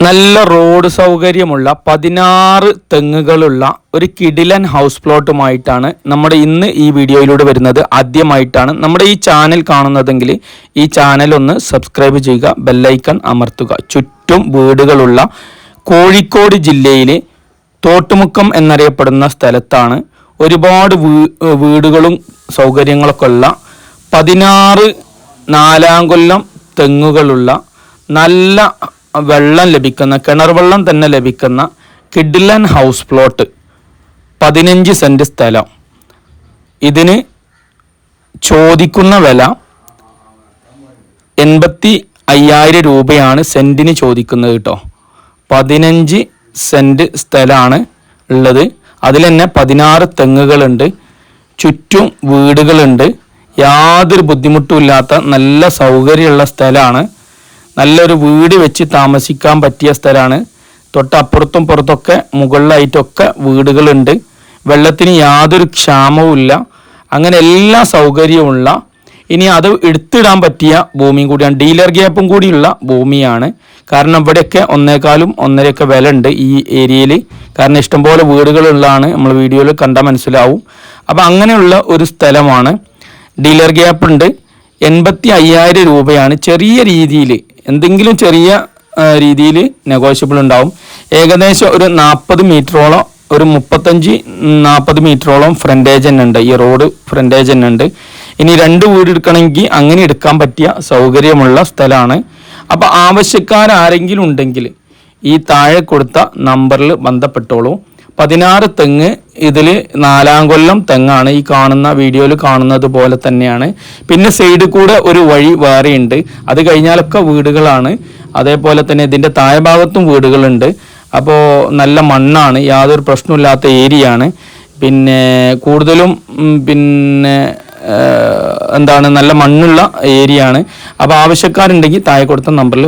നല്ല റോഡ് സൗകര്യമുള്ള പതിനാറ് തെങ്ങുകളുള്ള ഒരു കിഡിലൻ ഹൗസ് പ്ലോട്ടുമായിട്ടാണ് നമ്മുടെ ഇന്ന് ഈ വീഡിയോയിലൂടെ വരുന്നത്. ആദ്യമായിട്ടാണ് നമ്മുടെ ഈ ചാനൽ കാണുന്നതെങ്കിൽ ഈ ചാനൽ ഒന്ന് സബ്സ്ക്രൈബ് ചെയ്യുക ബെല്ലൈക്കൺ അമർത്തുക. ചുറ്റും വീടുകളുള്ള കോഴിക്കോട് ജില്ലയിലെ തോട്ടുമുക്കം എന്നറിയപ്പെടുന്ന സ്ഥലത്താണ് ഒരുപാട് വീടുകളും സൗകര്യങ്ങളൊക്കെ ഉള്ള പതിനാറ് നാലാം കൊല്ലം തെങ്ങുകളുള്ള നല്ല വെള്ളം ലഭിക്കുന്ന കിണർ വെള്ളം തന്നെ ലഭിക്കുന്ന കിഡിലൻ ഹൗസ് പ്ലോട്ട് പതിനഞ്ച് സെന്റ് സ്ഥലം. ഇതിന് ചോദിക്കുന്ന വില എൺപത്തി അയ്യായിരം രൂപയാണ് സെന്റിന് ചോദിക്കുന്നത് കേട്ടോ. പതിനഞ്ച് സെന്റ് സ്ഥലമാണ് ഉള്ളത്. അതിൽ തന്നെ പതിനാറ് തെങ്ങുകളുണ്ട്. ചുറ്റും വീടുകളുണ്ട്. യാതൊരു ബുദ്ധിമുട്ടുമില്ലാത്ത നല്ല സൗകര്യമുള്ള സ്ഥലമാണ് നല്ലൊരു വീട് വെച്ച് താമസിക്കാൻ പറ്റിയ സ്ഥലമാണ് തൊട്ടപ്പുറത്തും പുറത്തൊക്കെ മുകളിലായിട്ടൊക്കെ വീടുകളുണ്ട്. വെള്ളത്തിന് യാതൊരു ക്ഷാമവും ഇല്ല. അങ്ങനെ എല്ലാ സൗകര്യവുമുള്ള ഇനി അത് എടുത്തിടാൻ പറ്റിയ ഭൂമിയും കൂടിയാണ്. ഡീലർ ഗ്യാപ്പും കൂടിയുള്ള ഭൂമിയാണ്. കാരണം ഇവിടെയൊക്കെ ഒന്നേക്കാളും ഒന്നരയൊക്കെ വില ഉണ്ട് ഈ ഏരിയയിൽ കാരണം ഇഷ്ടംപോലെ വീടുകളുള്ളതാണ് നമ്മൾ വീഡിയോയിൽ കണ്ടാൽ മനസ്സിലാവും. അപ്പം അങ്ങനെയുള്ള ഒരു സ്ഥലമാണ്. ഡീലർ ഗ്യാപ്പ് ഉണ്ട് എൺപത്തി അയ്യായിരം രൂപയാണ് ചെറിയ രീതിയിൽ എന്തെങ്കിലും ചെറിയ രീതിയിൽ നെഗോഷ്യബിൾ ഉണ്ടാവും. ഏകദേശം ഒരു നാൽപ്പത് മീറ്ററോളം ഒരു മുപ്പത്തഞ്ച് നാൽപ്പത് മീറ്ററോളം ഫ്രണ്ടേജ് തന്നെ ഉണ്ട്. ഈ റോഡ് ഫ്രണ്ടേജ് തന്നെ ഉണ്ട്. ഇനി രണ്ട് വീട് എടുക്കണമെങ്കിൽ അങ്ങനെ എടുക്കാൻ പറ്റിയ സൗകര്യമുള്ള സ്ഥലമാണ്. അപ്പോൾ ആവശ്യക്കാരാരെങ്കിലും ഉണ്ടെങ്കിൽ ഈ താഴെ കൊടുത്ത നമ്പറിൽ ബന്ധപ്പെട്ടോളൂ. പതിനാറ് തെങ്ങ് ഇതിൽ നാലാം കൊല്ലം തെങ്ങാണ് ഈ കാണുന്ന വീഡിയോയിൽ കാണുന്നത് പോലെ തന്നെയാണ്. പിന്നെ സൈഡിൽ കൂടെ ഒരു വഴി വേറെയുണ്ട്. അത് കഴിഞ്ഞാലൊക്കെ വീടുകളാണ്. അതേപോലെ തന്നെ ഇതിന്റെ താഴെ ഭാഗത്തും വീടുകളുണ്ട്. അപ്പോൾ നല്ല മണ്ണാണ്. യാതൊരു പ്രശ്നമില്ലാത്ത ഏരിയയാണ്. പിന്നെ കൂടുതലും പിന്നെ എന്താണ് നല്ല മണ്ണുള്ള ഏരിയ ആണ് അപ്പോൾ ആവശ്യക്കാരുണ്ടെങ്കിൽ താഴെ കൊടുത്ത നമ്പറിൽ